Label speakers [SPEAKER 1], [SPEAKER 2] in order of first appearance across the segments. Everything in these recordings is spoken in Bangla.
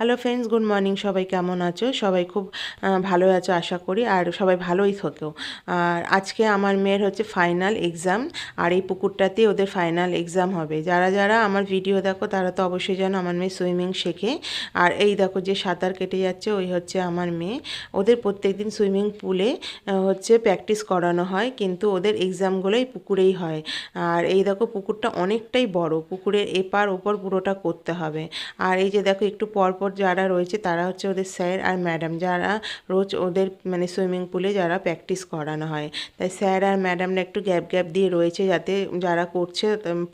[SPEAKER 1] হ্যালো ফ্রেন্ডস গুড মর্নিং সবাই কেমন আছো? সবাই খুব ভালো আছো আশা করি, আর সবাই ভালোই থেকো। আর আজকে আমার মেয়ের হচ্ছে ফাইনাল এক্সাম আর এই পুকুরটাতে ওদের ফাইনাল এক্সাম হবে। যারা যারা আমার ভিডিও দেখো, তারা তো অবশ্যই যেন আমার মেয়ে সুইমিং শেখে। আর এই দেখো যে সাঁতার কেটে যাচ্ছে, ওই হচ্ছে আমার মেয়ে। ওদের প্রত্যেকদিন সুইমিং পুলে হচ্ছে প্র্যাকটিস করানো হয়, কিন্তু ওদের এক্সামগুলোই পুকুরেই হয়। আর এই দেখো পুকুরটা অনেকটাই বড়, পুকুরের এপার ওপর পুরোটা করতে হবে। আর এই যে দেখো একটু পরপর যারা রয়েছে, তারা হচ্ছে ওদের স্যার আর ম্যাডাম যারা রোজ ওদের মানে সুইমিং পুলে যারা প্র্যাকটিস করানো হয়। তাই স্যার আর ম্যাডামরা একটু গ্যাপ গ্যাপ দিয়ে রয়েছে যাতে যারা করছে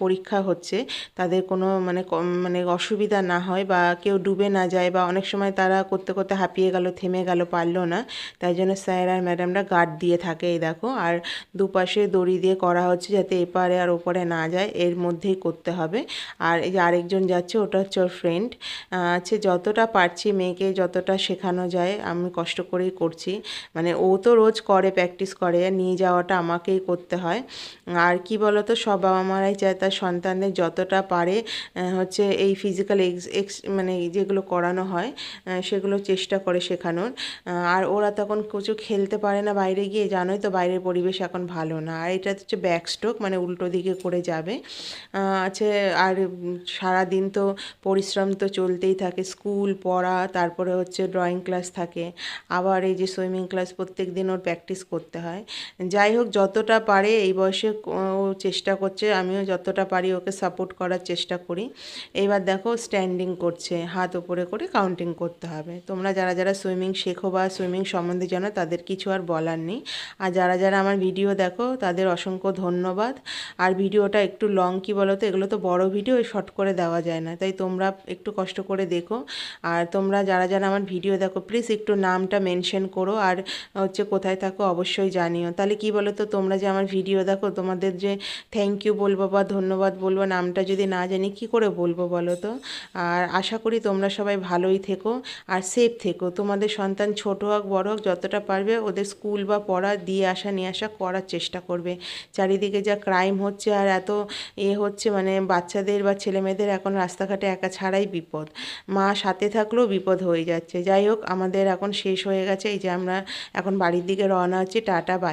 [SPEAKER 1] পরীক্ষা হচ্ছে, তাদের কোনো মানে মানে অসুবিধা না হয় বা কেউ ডুবে না যায় বা অনেক সময় তারা করতে করতে হাঁপিয়ে গেল, থেমে গেল, পারল না। তাই জন্য স্যার আর ম্যাডামরা গার্ড দিয়ে থাকে এই দেখো। আর দুপাশে দড়ি দিয়ে করা হচ্ছে যাতে এপারে আর ওপারে না যায়, এর মধ্যেই করতে হবে। আর এই যে আরেকজন যাচ্ছে, ওটা হচ্ছে ওর ফ্রেন্ড আছে যতটা পারছি মেয়েকে যতটা শেখানো যায় আমি কষ্ট করেই করছি। মানে ও তো রোজ করে প্র্যাকটিস করে নিয়ে যাওয়াটা আমাকেই করতে হয়। আর কি বলতো সব বাবা মারাই চায় তার সন্তানদের যতটা পারে হচ্ছে এই ফিজিক্যাল এক্স এক্স মানে যেগুলো করানো হয় সেগুলো চেষ্টা করে শেখানোর। আর ওরা তখন কিছু খেলতে পারে না বাইরে গিয়ে জানোই তো বাইরের পরিবেশ এখন ভালো না। আর এটা হচ্ছে ব্যাক স্ট্রোক মানে উল্টো দিকে করে যাবে। আছে আর উম, সারাদিন তো পরিশ্রম তো চলতেই থাকে। স্কুল পড়া, তারপরে হচ্ছে ড্রয়িং ক্লাস থাকে। আবার এই যে সুইমিং ক্লাস প্রত্যেক দিন ওর প্র্যাকটিস করতে হয়। যাই হোক, যতটা পারে এই বয়সে ও চেষ্টা করছে, আমিও যতটা পারি ওকে সাপোর্ট করার চেষ্টা করি। এবার দেখো স্ট্যান্ডিং করছে, হাত ওপরে করে কাউন্টিং করতে হবে। তোমরা যারা যারা সুইমিং শেখো বা সুইমিং সম্বন্ধে জানো, তাদের কিছু আর বলার নেই। আর যারা যারা আমার ভিডিও দেখো, তাদের অসংখ্য ধন্যবাদ। আর ভিডিওটা একটু লং কি বলো তো এগুলো তো বড় ভিডিও শর্ট করে দেওয়া যায় না। তাই তোমরা একটু কষ্ট করে দেখো। আর তোমরা যারা যারা আমার ভিডিও দেখো প্লিজ একটু নামটা মেনশন করো আর হচ্ছে কোথায় থাকো অবশ্যই জানিও। তাহলে কি বলো তো তোমরা যে আমার ভিডিও দেখো, তোমাদের যে থ্যাংক ইউ বলব বা ধন্যবাদ বলব, নামটা যদি না জানি কি করে বলব বলো তো আর আশা করি তোমরা সবাই ভালোই থেকো আর সেফ থেকো। তোমাদের সন্তান ছোট হোক, বড় হোক, যতটা পারবে ওদের স্কুল বা পড়া দিয়ে আসা, নিয়ে আসা করার চেষ্টা করবে। চারিদিকে যা ক্রাইম হচ্ছে আর এত এ হচ্ছে মানে বাচ্চাদের বা ছেলেমেয়েদের এখন রাস্তাঘাটে একা ছাড়াই বিপদ। মা সাথে থাকলেও বিপদ হয়ে যাচ্ছে। যাই হোক, আমাদের এখন শেষ হয়ে গেছে। এই যে আমরা এখন বাড়ির দিকে রওনা হচ্ছি। Tata bye